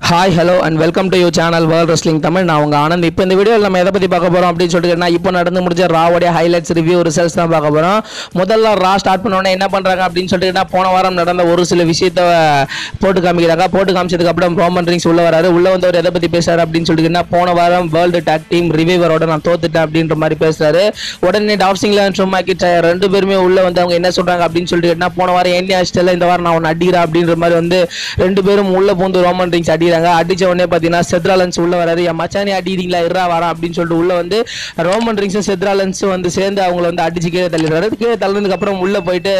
Hi hello and welcome to you channel world wrestling Tamil நான் உங்கள் ஆனந்த். இப்போ இந்த வீடியோவில் நம்ம எதை பற்றி பார்க்க போகிறோம் அப்படின்னு சொல்லிட்டு இப்போ நடந்து முடிஞ்ச ராவோடைய ஹைலைட்ஸ் ரிவ்யூ ரிசல்ட்ஸ் தான் பார்க்க போகிறோம் முதல்ல ரா ஸ்டார்ட் பண்ணோன்னே என்ன பண்ணுறாங்க அப்படின்னு சொல்லிட்டு போன வாரம் நடந்த ஒரு சில விஷயத்த போட்டு காமிக்கிறாங்க. போட்டு காமிச்சதுக்கு அப்புறம் ரோமன் ரிங்ஸ் உள்ள வராரு. உள்ள வந்து அவர் எதை பற்றி பேசுறாரு அப்படின்னு சொல்லிட்டு போன வாரம் வேர்ல்டு டேக் டீம் ரிவியூவரோட நான் தோத்துட்டேன் அப்படின்ற மாதிரி பேசுறாரு. உடனே டாப்சிங்ல சும்மாக்கி ரெண்டு பேருமே உள்ள வந்து அவங்க என்ன சொல்றாங்க அப்படின்னு சொல்லிட்டு போன வாரம் எண்ணி ஆஸ்டல்ல இந்த வாரம் நான் உன்னை அடிக்கிறேன் அப்படின்ற மாதிரி வந்து ரெண்டு பேரும் உள்ள பூந்து ரோமன் ரிங்ஸ் அடிக்கிறாங்க அடிச்ச உடனே பாத்தீங்கன்னா செத்ராலன்ஸ் உள்ள வராரு என் மச்சானி அடிக்கிறீங்களா இருறா வரா அப்படின்னு சொல்லிட்டு உள்ள வந்து ரோமன் ரிங்ஸும் செத்ராலன்ஸும் வந்து சேர்ந்து அவங்கள வந்து அடிச்சு கீழே தள்ளிடுறாரு. கீழே தள்ளதுக்கு அப்புறம் உள்ள போயிட்டு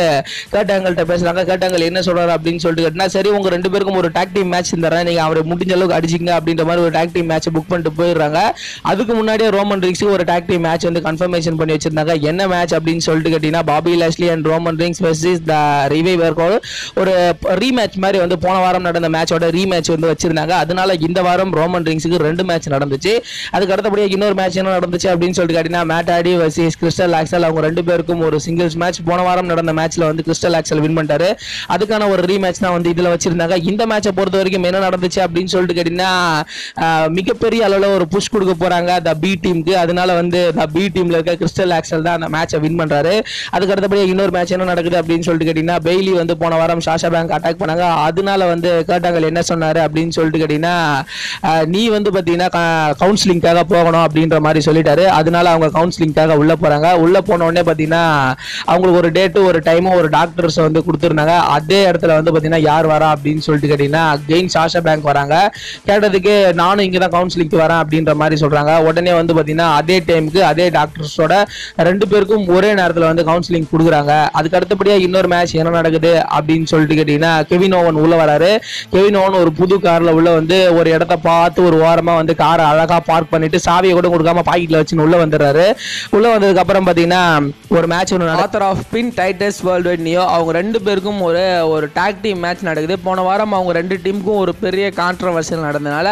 கேட்டாங்கள்ட்ட பேசுறாங்க. கேட்டாங்கள் என்ன சொல்றாரு? அப்படின்னு சொல்லிட்டு கேட்டா சரி உங்க ரெண்டு பேருக்கும் ஒரு டாக் டீம் மேட்ச் தரேன். நீங்க அவரை முடிஞ்ச அளவுக்கு அடிச்சிங்க அப்படின்ற மாதிரி ஒரு டாக் டீம் மேட்ச் புக் பண்ணிட்டு போயிடுறாங்க. அதுக்கு முன்னாடியே ரோமன் ரிங்ஸுக்கு ஒரு டாக் டீம் மேட்ச் வந்து கன்ஃபர்மேஷன் பண்ணி வச்சிருந்தாங்க. என்ன மேட்ச் அப்படின்னு சொல்லிட்டு கேட்டீங்கன்னா Bobby Lashley and Roman Reigns versus the Revival ஒரு ரீமேட்ச் மாதிரி வந்து போன வாரம் நடந்த மேட்சோட ரீமேட்ச் வந்து வச்சிருந்தாங்க. அதனால இந்த வாரம் ரோமன் ரிங்ஸுக்கு ரெண்டு மேட்ச் நடந்துச்சு. அதுக்கு அடுத்தபடியாக இன்னொரு மேட்ச் என்ன நடந்துச்சு அப்படின்னு சொல்லிட்டு கேட்டீங்கன்னா மேட் ஆடி வர்சஸ் கிறிஸ்டல் ஆக்சல் அவங்க ரெண்டு பேருக்கும் ஒரு சிங்கிள்ஸ் மேட்ச் போன வாரம் நடந்த மேட்ச்ல வந்து கிறிஸ்டல் ஆக்சல் வின் பண்ணிட்டாரு. அதுக்கான ஒரு ரீமேட்ச் தான் வந்து இதுல வச்சிருந்தாங்க. இந்த மேட்சை பொறுத்த வரைக்கும் என்ன நடந்துச்சு அப்படின்னு சொல்லிட்டு கேட்டீங்கன்னா மிகப்பெரிய அளவில் ஒரு புஷ் கொடுக்க போறாங்க த பி டீமுக்கு அதனால வந்து த பி டீம்ல இருக்க கிறிஸ்டல் ஆக்சல் தான் அந்த மேட்சை வின் பண்றாரு. அதுக்கு அடுத்தபடியாக இன்னொரு மேட்ச் என்ன நடக்குது அப்படின்னு சொல்லிட்டு கேட்டீங்கன்னா பெய்லி வந்து போன வாரம் ஷாஷா பேங்க் அட்டாக் பண்ணாங்க. அதனால வந்து கேட்டாங்க என்ன சொன்னாரு அப்படின்னு சொல்லிட்டு கேட்டீங்கன்னா நீ வந்து பாத்தீங்கன்னா கவுன்சிலிங்காக போகணும் அப்படின்ற மாதிரி சொல்லிட்டாரு. அதனால அவங்க கவுன்சிலிங்காக உள்ள போறாங்க. உள்ள போன உடனே பாத்தீங்கன்னா அவங்களுக்கு ஒரு டேட்டு ஒரு டைமும் ஒரு டாக்டர்ஸ் வந்து கொடுத்துருந்தாங்க. அதே இடத்துல வந்து பாத்தீங்கன்னா யார் வரா அப்படின்னு சொல்லிட்டு கேட்டீங்கன்னா கெயின் சாஷா பேங்க் வராங்க. கேட்டதுக்கு நானும் இங்க தான் கவுன்சிலிங்க்கு வரேன் அப்படின்ற மாதிரி சொல்றாங்க. உடனே வந்து பாத்தீங்கன்னா அதே டைமுக்கு அதே டாக்டர்ஸோட ரெண்டு பேருக்கும் ஒரே நேரத்தில் வந்து கவுன்சிலிங் கொடுக்குறாங்க. அதுக்கு அடுத்தபடியாக இன்னொரு மேட்ச் என்ன நடக்குது அப்படின்னு சொல்லிட்டு கேட்டீங்கன்னா கெவின் ஓவன் உள்ள வராரு. கெவின் ஓவன் ஒரு புது கார்ல உள்ள வந்து ஒரு இடத்த பார்த்து ஒரு ஓரமா வந்து காரை அழகா பார்க் பண்ணிட்டு சாவியை கூட கொடுக்காம பாக்கெட்ல வச்சுன்னு உள்ள வந்துடுறாரு. உள்ள வந்ததுக்கு அப்புறம் பாத்தீங்கன்னா ஒரு மேட்ச் ஒன்று author of pain Titus Worldwide neo அவங்க ரெண்டு பேருக்கும் ஒரு ஒரு டாக் டீம் மேட்ச் நடக்குது. போன வாரம் அவங்க ரெண்டு டீமுக்கும் ஒரு பெரிய கான்ட்ரவர்சியல் நடந்தனால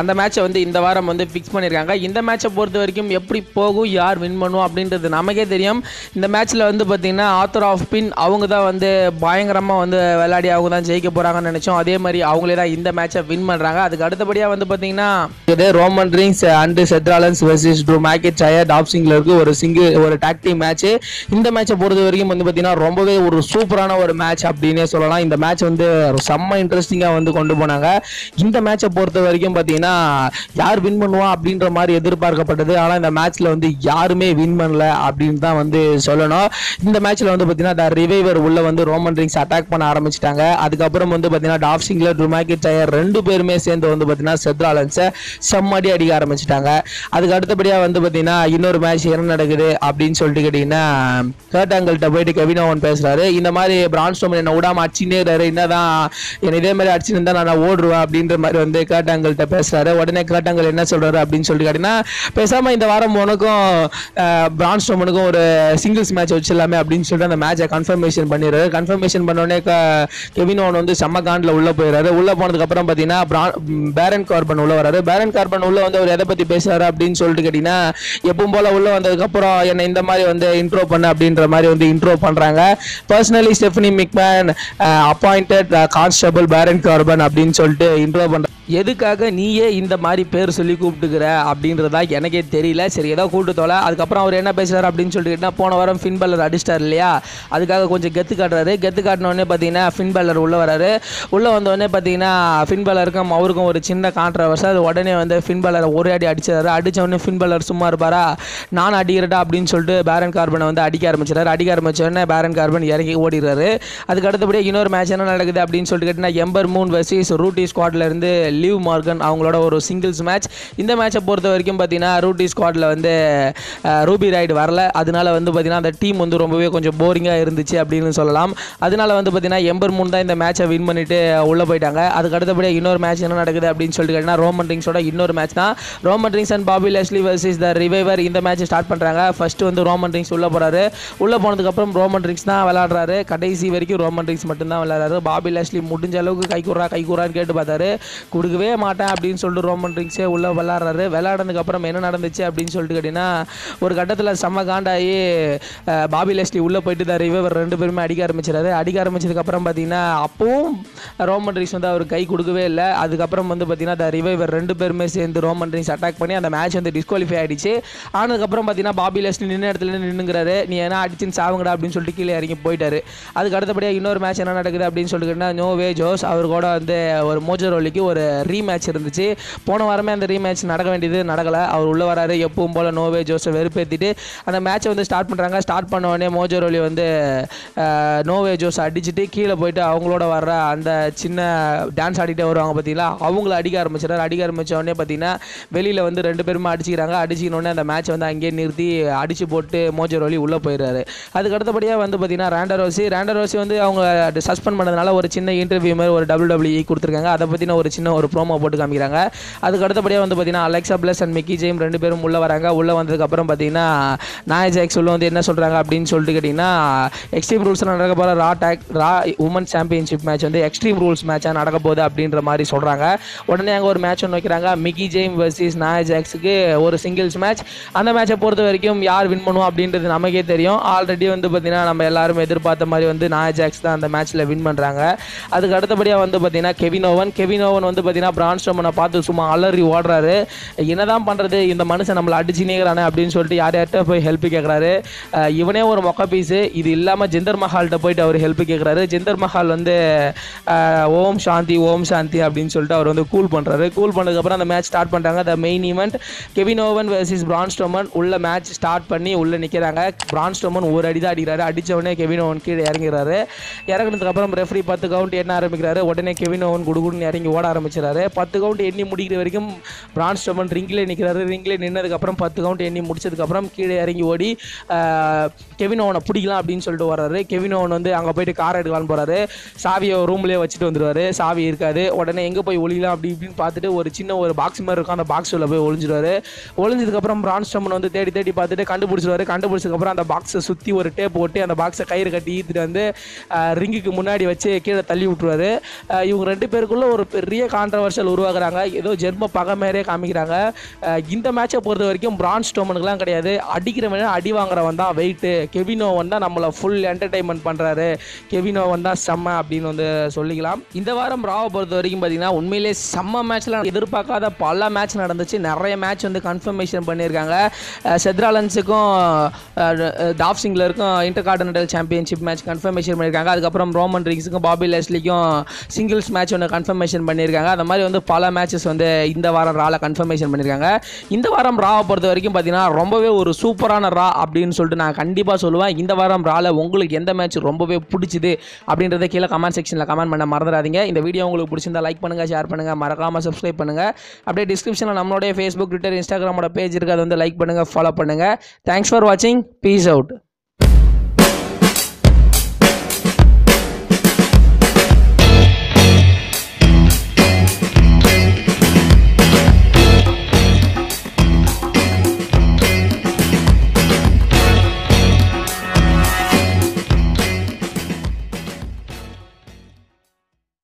அந்த மேட்சை வந்து இந்த வாரம் வந்து ஃபிக்ஸ் பண்ணியிருக்காங்க இந்த மேட்சை பொறுத்த வரைக்கும் எப்படி போகும் யார் வின் பண்ணுவோம் அப்படின்றது நமக்கே தெரியும். இந்த மேட்ச்சில் வந்து பார்த்தீங்கன்னா ஆத்தர் ஆஃப் பின் அவங்க தான் வந்து பயங்கரமாக வந்து விளையாடி அவங்க தான் ஜெயிக்க போகிறாங்கன்னு நினச்சோம். அதே மாதிரி அவங்களே தான் இந்த மேட்சை வின் பண்ணுறாங்க அதுக்கு அடுத்தபடியாக வந்து பார்த்தீங்கன்னா இது Roman Reigns and Seth Rollins versus Drew மேக்கெட் சயர் டாப்சிங்கில் இருக்கு. ஒரு சிங்கிள் ஒரு டாக்டிங் மேட்ச்சு மேட்ச் இந்த மேட்சை பொறுத்த வரைக்கும் வந்து பார்த்தீங்கன்னா ரொம்பவே ஒரு சூப்பரான ஒரு மேட்ச் அப்படின்னே சொல்லலாம். இந்த மேட்ச் வந்து செம்ம இன்ட்ரெஸ்டிங்காக வந்து கொண்டு போனாங்க. இந்த மேட்சை பொறுத்த வரைக்கும் பார்த்தீங்கன்னா யார் வின் பண்ணுவா அப்படின்ற மாதிரி எதிர்பார்க்கப்பட்டது. ஆனால் இந்த மேட்ச்சில் வந்து யாருமே வின் பண்ணல அப்படின்னு தான் வந்து சொல்லணும். இந்த மேட்ச்சில் வந்து பார்த்தீங்கன்னா த ரிவைவர் உள்ள வந்து ரோமன் ரிங்ஸ் அட்டாக் பண்ண ஆரம்பிச்சிட்டாங்க. அதுக்கப்புறம் வந்து பார்த்தீங்கன்னா டாப்சிங்கில் ட்ரூ மேக்கெட் டயர் ரெண்டு பேர் பேருமே சேர்ந்து வந்து பார்த்தீங்கன்னா செத்ராலன்ஸை செம்மடி அடிக்க ஆரம்பிச்சிட்டாங்க. அதுக்கு அடுத்தபடியாக வந்து பார்த்தீங்கன்னா இன்னொரு மேட்ச் என்ன நடக்குது அப்படின்னு சொல்லிட்டு கேட்டிங்கன்னா கேட்டாங்கள்ட்ட போயிட்டு கெவின் ஓவன் பேசுகிறாரு இந்த மாதிரி பிரான் என்னை என்ன அடிச்சுட்டே அடிச்சுனே இருக்காரு. என்னதான் என்ன இதே மாதிரி அடிச்சுன்னு இருந்தால் நான் ஓடுவேன் அப்படின்ற மாதிரி வந்து கேட்டாங்கள்ட்ட பேசுகிறாரு உடனே கேட்டாங்கள் என்ன சொல்கிறாரு அப்படின்னு சொல்லிட்டு கேட்டிங்கன்னா பேசாமல் இந்த வாரம் உனக்கும் பிரான் ஸ்டோமனுக்கும் ஒரு சிங்கிள்ஸ் மேட்ச் வச்சிடலாமே அப்படின்னு சொல்லிட்டு அந்த மேட்சை கன்ஃபர்மேஷன் பண்ணிடுறாரு. கன்ஃபர்மேஷன் பண்ணோடனே கெவின் ஓவன் வந்து செம்ம காண்டில் உள்ளே போயிடுறாரு. உள்ளே போனதுக்கப்புறம் பார்த்தீங்கன்னா பேரன் கார்பன் உள்ள வராரு பேரன் கார்பன் உள்ள வந்து அவர் எதை பத்தி பேசுறாரு அப்படின்னு சொல்லிட்டு கேட்டீங்கன்னா எப்பவும் போல உள்ள வந்ததுக்கு அப்புறம் என்ன இந்த மாதிரி வந்து இன்ட்ரோ பண்ண அப்படின்ற மாதிரி வந்து இன்ட்ரோ பண்றாங்க. Personally Stephanie McMahon appointed constable Baron Corbin அப்படின்னு சொல்லிட்டு இன்ட்ரோ பண்ற எதுக்காக நீயே இந்த மாதிரி பேர் சொல்லி கூப்பிட்டுக்கிற அப்படின்றதா எனக்கே தெரியல. சரி ஏதோ கூப்பிட்டு தோலை. அதுக்கப்புறம் அவர் என்ன பேசுகிறார் அப்படின்னு சொல்லிட்டு போன வாரம் ஃபின் பல்லர் அடிச்சிட்டார் இல்லையா? அதுக்காக கொஞ்சம் கெத்து காட்டுறாரு. கெத்து காட்டினோடனே பார்த்தீங்கன்னா ஃபின் பல்லர் உள்ளே வராரு. உள்ளே வந்தோடனே பார்த்தீங்கன்னா ஃபின் பல்லருக்கும் அவருக்கும் ஒரு சின்ன கான்ட்ரவர்ஸ் அது உடனே வந்து ஃபின் பல்லரை ஒரே அடி அடிச்சாரு அடித்தவொடனே உடனே ஃபின் பல்லர் சும்மா இருப்பாரா? நான் அடிக்கிறடா அப்படின்னு சொல்லிட்டு பேரன் கார்பனை வந்து அடிக்க ஆரம்பிச்சிட்டாரு அடிக்க ஆரம்பிச்ச உடனே பேரன் கார்பன் இறங்கி ஓடிடுறாரு. அதுக்கு அடுத்தபடியே இன்னொரு மேட்ச் என்ன நடக்குது அப்படின்னு சொல்லிட்டு கேட்டிங்கன்னா எம்பர் மூன் வெர்சஸ் ரூட்டி ஸ்குவாட்லேருந்து லிவ் மார்கன் அவங்களோட ஒரு சிங்கிள்ஸ் மேட்ச் இந்த மேட்சை பொறுத்த வரைக்கும் பார்த்தீங்கன்னா ரூட்டி ஸ்குவாடில் வந்து ரூபி ரைடு வரல. அதனால வந்து பார்த்தீங்கன்னா அந்த டீம் வந்து ரொம்பவே கொஞ்சம் போரிங்காக இருந்துச்சு அப்படின்னு சொல்லலாம். அதனால வந்து பார்த்தீங்கன்னா எம்பர் மூணு தான் இந்த மேட்சை வின் பண்ணிட்டு உள்ளே போயிட்டாங்க. அதுக்கு அடுத்தபடியாக இன்னொரு மேட்ச் என்ன நடக்குது அப்படின்னு சொல்லிட்டு கேட்டிங்கன்னா ரோமன் ரிங்ஸோட இன்னொரு மேட்ச் தான். Roman Reigns and Bobby Lashley versus the Revival இந்த மேட்ச் ஸ்டார்ட் பண்ணுறாங்க ஃபர்ஸ்ட் வந்து ரோமன் ரிங்ஸ் உள்ளே போகிறாரு உள்ளே போனதுக்கப்புறம் ரோமன் ரிங்ஸ் தான் விளாடுறாரு கடைசி வரைக்கும் ரோமன் ரிங்ஸ் மட்டும்தான் விளையாடுறாரு. பாபி லெஸ்லி முடிஞ்ச அளவுக்கு கை கூறா கை கூறான்னு கேட்டு பார்த்தாரு. கொடுக்கவே மாட்டேன் அப்படின்னு சொல்லிட்டு ரோமன் ரிங்ஸே உள்ளே விளாட்றாரு விளையாடுனதுக்கு என்ன நடந்துச்சு அப்படின்னு சொல்லிட்டு கேட்டிங்கன்னா ஒரு கட்டத்தில் செம்ம காண்டாகி பாபி லெஸ்லி உள்ளே போயிட்டு தான் ரிவர் ரெண்டு பேருமே அடிக்க ஆரம்பிச்சிடாரு அடிக்க ஆரம்பிச்சதுக்கப்புறம் பார்த்தீங்கன்னா அப்பவும் ரோமன் ரிங்ஸ் வந்து அவர் கை கொடுக்கவே இல்லை. அதுக்கப்புறம் வந்து பார்த்தீங்கன்னா த ரிவைவர் ரெண்டு பேருமே சேர்ந்து ரோமன் ரிங்ஸ் அட்டாக் பண்ணி அந்த மேட்ச் வந்து டிஸ்குவாலிஃபை ஆகிடுச்சு ஆனதுக்கப்புறம் பார்த்தீங்கன்னா பாபி லெஸ்லி நின்ன இடத்துல நின்னுங்கிறாரு. நீ என்ன அடிச்சுன்னு சாவுங்கடா அப்படின்னு சொல்லிட்டு கீழே இறங்கி போயிட்டாரு. அதுக்கு அடுத்தபடியாக இன்னொரு மேட்ச் என்ன நடக்குது அப்படின்னு சொல்லிட்டு நோ வே ஜோஸ் அவர் கூட வந்து ஒரு மோஜரோலிக்கு ஒரு ரீமேட்ச் இருந்துச்சு. போன வாரமே அந்த ரீமேட்ச் நடக்க வேண்டியது நடக்கலை. அவர் உள்ளே வராரு எப்பவும் போல் நோவே ஜோஸை வெறுப்பேற்றிட்டு அந்த மேட்சை வந்து ஸ்டார்ட் பண்ணுறாங்க ஸ்டார்ட் பண்ண உடனே மோஜரோலி வந்து நோவே ஜோஸ் அடிச்சுட்டு கீழே போயிட்டு அவங்களோட வர்ற அந்த சின்ன டான்ஸ் ஆடிட்டே வருவாங்க பார்த்தீங்களா அவங்கள அடிக்க ஆரம்பிச்சிடாரு அடிக்க ஆரம்பித்த உடனே பார்த்தீங்கன்னா வெளியில் வந்து ரெண்டு பேருமே அடிச்சுக்கிறாங்க. அடிச்சிக்கணுன்னே அந்த மேட்ச் வந்து அங்கேயே நிறுத்தி அடிச்சு போட்டு மோஜரோலி உள்ளே போயிடுறாரு. அதுக்கு அடுத்தபடியாக வந்து பார்த்தீங்கன்னா ரேண்டரோசி ரேண்டரோசி வந்து அவங்க சஸ்பெண்ட் பண்ணதுனால ஒரு சின்ன இன்டர்வியூ மாதிரி ஒரு டபுள் டபிள்யூ கொடுத்துருக்காங்க. அதை பற்றின ஒரு சின்ன ஒரு ப்ரோமோ போட்டு காமிக்கிறாங்க. அதுக்கு அடுத்தபடியாக வந்து பார்த்தீங்கன்னா Alexa Bliss and Mickie James ரெண்டு பேரும் உள்ளே வராங்க. உள்ளே வந்ததுக்கப்புறம் பார்த்தீங்கன்னா நாய் ஜாக்ஸ் வந்து என்ன சொல்கிறாங்க அப்படின்னு சொல்லிட்டு கேட்டிங்கன்னா எக்ஸ்ட்ரீம் ரூல்ஸில் நடக்க போகிற Raw tag Raw women championship match வந்து எக்ஸ்ட்ரீம் ரூல்ஸ் மேட்சாக நடக்க போகுது அப்படின்ற மாதிரி சொல்கிறாங்க உடனே அங்கே ஒரு மேட்ச் ஒன்று வைக்கிறாங்க. மிக்கி ஜெயம் வர்சஸ் நாயஜாக்ஸுக்கு ஒரு சிங்கிள்ஸ் மேட்ச் அந்த மேட்சை பொறுத்த வரைக்கும் யார் வின் பண்ணுவோம் அப்படின்றது நமக்கே தெரியும். ஆல்ரெடி வந்து பார்த்தீங்கன்னா நம்ம எல்லாரும் எதிர்பார்த்த மாதிரி வந்து நாய் ஜாக்ஸ் தான் அந்த மேட்ச்சில் வின் பண்ணுறாங்க அதுக்கு அடுத்தபடியாக வந்து பார்த்தீங்கன்னா கெவின் ஓவன் கெவின் ஓவன் வந்து பார்த்தீங்கன்னா பிரான் ஸ்டோமனை பார்த்து சும்மா அலறி ஓடுறாரு. என்னதான் பண்ணுறது இந்த மனுஷன் நம்மளை அடிச்சுனேங்கிறானே அப்படின்னு சொல்லிட்டு யார் யார்கிட்ட போய் ஹெல்ப் கேட்குறாரு இவனே ஒரு மொக்க பீஸு இது இல்லாமல் ஜிந்தர் மஹால்கிட்ட போயிட்டு அவர் ஹெல்ப் கேட்குறாரு ஜிந்தர் மஹால் வந்து ஓம் சாந்தி ஓம் சாந்தி அப்படின்னு சொல்லிட்டு அவர் வந்து கூல் பண்ணுறாரு கூல் பண்ணதுக்கப்புறம் அந்த மேட்ச் ஸ்டார்ட் பண்ணுறாங்க the main event Kevin Owens versus Braun Strowman உள்ள மேட்ச் ஸ்டார்ட் பண்ணி உள்ளே நிற்கிறாங்க பிரான் ஸ்டோமன் ஒரு அடி தான் அடிக்கிறாரு. அடிச்ச உடனே கெவின் ஓவன் கீழே இறங்கிறாரு. இறங்கினதுக்கப்புறம் ரெஃப்ரி பத்து கவுண்ட் என்ன ஆரம்பிக்கிறாரு. உடனே கெவின் ஓவன் குடுகுடுன்னு இறங்கி ஓட ஆரம்பிச்சிடாரு பத்து கவுண்ட் எண்ணி முடிக்கிற வரைக்கும் பிரான்ஸ் ஸ்டோமன் ரிங்கிலே நிற்கிறாரு ரிங்கிலே நின்னதுக்கப்புறம் பத்து கவுண்ட் எண்ணி முடிச்சதுக்கப்புறம் கீழே இறங்கி ஓடி கெவின் ஓவனை பிடிக்கலாம் அப்படின்னு சொல்லிட்டு வர்றாரு கெவின் ஓவன் வந்து அங்கே போயிட்டு கார் எடுக்கலான்னு போறாரு. சாவியை ரூம்லேயே வச்சுட்டு வந்துடுவார் சாவி இருக்காது. உடனே எங்கே போய் ஒழிக்கலாம் அப்படி இப்படின்னு பார்த்துட்டு ஒரு சின்ன ஒரு பாக்ஸ் மாதிரி இருக்கும். அந்த பாக்ஸ் உள்ள போய் ஒழிஞ்சிடுவாரு ஒளிஞ்சதுக்கப்புறம் பிரான்ஸ் ஸ்டோமன் வந்து தேடி தேடி பார்த்துட்டு கண்டுபிடிச்சிருவாரு. கண்டுபிடிச்சதுக்கப்புறம் அந்த பாக்ஸை சுற்றி ஒரு டேப் போட்டு அந்த பாக்ஸை கயிறு கட்டி ஈத்துட்டு வந்து ரிங்குக்கு முன்னாடி வச்சு கீழே தள்ளி விட்டுருவாரு. இவங்க ரெண்டு பேருக்குள்ள ஒரு பெரிய கான்ட்ரவர்ஷியல் உருவாக்குறாங்க. ஏதோ ஜென்ம பகை மாதிரியே காமிக்கிறாங்க. இந்த மேட்சை பொறுத்த வரைக்கும் பிரான்ஸ் ஸ்டோமனுக்குலாம் கிடையாது. அடிக்கிறவன் அடி வாங்குறவன் தான் வெயிட்டு கெவினோவன் தான் நம்மளை ஃபுல் என்டர்டைன்மெண்ட் பண்ணுறாரு கெவினோவன் தான் செம்ம அப்படின்னு வந்து சொல்லிக்கலாம். இந்த வாரம் ராவை பொறுத்த வரைக்கும் பார்த்தீங்கன்னா உண்மையிலே செம்ம மேட்ச்சில் எதிர்பார்க்காத பல மேட்ச் நடந்துச்சு. நிறைய மேட்ச் வந்து கன்ஃபர்மேஷன் பண்ணியிருக்காங்க. செத்ராலன்ஸுக்கும் டாப் சிங்லருக்கும் intercontinental championship match confirmation பண்ணியிருக்காங்க. அதுக்கப்புறம் ரோமன் ரிங்ஸுக்கும் பாபி லெஸ்லிக்கும் சிங்கிள்ஸ் மேட்ச் ஒன்று கன்ஃபர்மேஷன் பண்ணியிருக்காங்க. அந்த மாதிரி வந்து பல மேட்சஸ் வந்து இந்த வாரம் ரால கன்ஃபர்மேஷன் பண்ணியிருக்காங்க இந்த வாரம் ராவை பொறுத்த வரைக்கும் பார்த்தீங்கன்னா ரொம்பவே ஒரு சூப்பரான ரா அப்படின்னு சொல்லிட்டு நான் கண்டிப்பாக சொல்லுவேன். இந்த வாரம் ரால உங்களுக்கு எந்த மேட்ச் ரொம்பவே பிடிச்சிது அப்படின்றத கீழே கமெண்ட் செக்ஷனில் கமெண்ட் பண்ண மறந்துடாதீங்க. இந்த வீடியோ உங்களுக்கு பிடிச்சிருந்தா லைக் பண்ணுங்கள் ஷேர் பண்ணுங்கள் மறக்காமல் சப்ஸ்கிரைப் பண்ணுங்கள் அப்படியே டிஸ்கிரிப்ஷனில் நம்மளுடைய ஃபேஸ்புக் ட்விட்டர் இன்ஸ்டாகிராமோட பேஜ் இருக்குது அதை வந்து லைக் பண்ணுங்கள் ஃபாலோ பண்ணுங்கள் தேங்க்ஸ் ஃபார் வாட்சிங் பீஸ் அவுட்